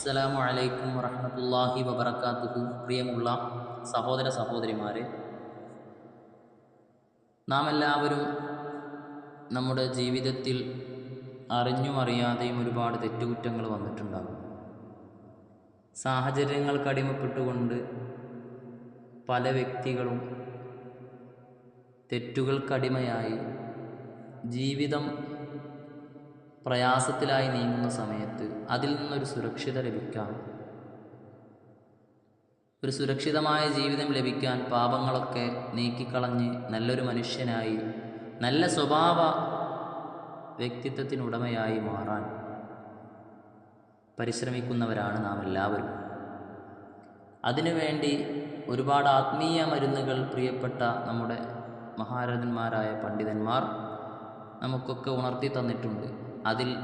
അസ്സലാമു അലൈക്കും വറഹമത്തല്ലാഹി വബറകാതുഹു. പ്രിയമുള്ള സഹോദര സഹോദരിമാരെ നാം എല്ലാവരും നമ്മുടെ ജീവിതത്തിൽ അറിഞ്ഞും അറിയാതെയും ഒരുപാട് തെറ്റുകുറ്റങ്ങൾ വന്നിട്ടുണ്ടാകും. സാഹചര്യങ്ങൾക്ക് അടിമപ്പെട്ടുകൊണ്ട് പല വ്യക്തികളും തെറ്റുകൾക്കടിമയായി ജീവിതം പ്രയാസത്തിലായി നീങ്ങുന്ന സമയത്ത് അതിൽ നിന്നൊരു സുരക്ഷിത ലഭിക്കാൻ ഒരു സുരക്ഷിതമായ ജീവിതം ലഭിക്കാൻ പാപങ്ങളൊക്കെ നീക്കിക്കളഞ്ഞ് നല്ലൊരു മനുഷ്യനായി നല്ല സ്വഭാവ വ്യക്തിത്വത്തിനുടമയായി മാറാൻ പരിശ്രമിക്കുന്നവരാണ് നാം എല്ലാവരും അതിനുവേണ്ടി ഒരുപാട് ആത്മീയ മരുന്നുകൾ പ്രിയപ്പെട്ട നമ്മുടെ മഹാരഥന്മാരായ പണ്ഡിതന്മാർ നമുക്കൊക്കെ ഉണർത്തി തന്നിട്ടുണ്ട്. അതിൽ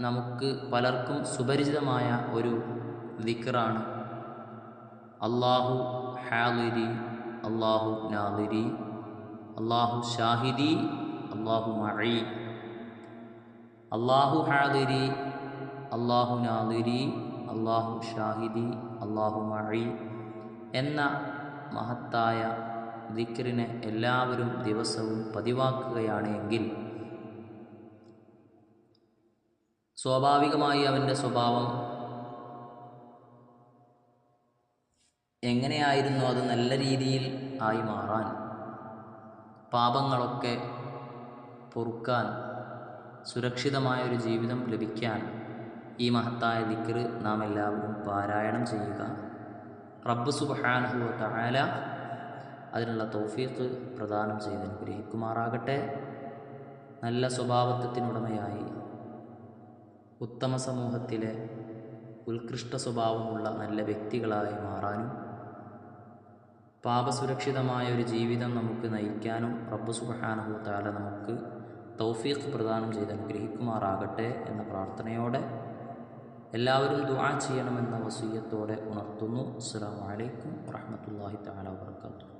നമുക്ക് പലർക്കും സുപരിചിതമായ ഒരു ദിക്റാണ്. അള്ളാഹു ഹാലിരി അള്ളാഹു നാദിരി അള്ളാഹു ഷാഹിദി അള്ളാഹു മഴി അള്ളാഹു ഹാദിരി അള്ളാഹു നാദിരി അള്ളാഹു ഷാഹിദി അള്ളാഹു മഴി എന്ന മഹത്തായ ദിക്റിനെ എല്ലാവരും ദിവസവും പതിവാക്കുകയാണ് സ്വാഭാവികമായി അവന്റെ സ്വഭാവം എങ്ങനെയായിരുന്നു അത് നല്ല രീതിയിൽ ആയി മാറാൻ പാപങ്ങളൊക്കെ പൊറുക്കാൻ സുരക്ഷിതമായ ഒരു ജീവിതം ലഭിക്കാൻ ഈ മഹത്തായ ദിക്ർ നാം എല്ലാവരും പാരായണം ചെയ്യുക. റബ്ബ് സുബാനഹു തആല അതിനുള്ള തൗഫീഖ് പ്രദാനം ചെയ്ത് അനുഗ്രഹിക്കുമാറാകട്ടെ. നല്ല സ്വഭാവത്വത്തിനുടമയായി ഉത്തമ സമൂഹത്തിലെ ഉത്കൃഷ്ട സ്വഭാവമുള്ള നല്ല വ്യക്തികളായി മാറാനും പാപസുരക്ഷിതമായ ഒരു ജീവിതം നമുക്ക് നയിക്കാനും റബ്ബു സുബഹാനഹു താല നമുക്ക് തൗഫീഖ് പ്രദാനം ചെയ്ത് അനുഗ്രഹിക്കുമാറാകട്ടെ എന്ന പ്രാർത്ഥനയോടെ എല്ലാവരും ദുആ ചെയ്യണമെന്ന വസീയത്തോടെ ഉണർത്തുന്നു. അസ്സാം വലൈക്കും വറഹമത്തല്ലാഹി താല വാത്തു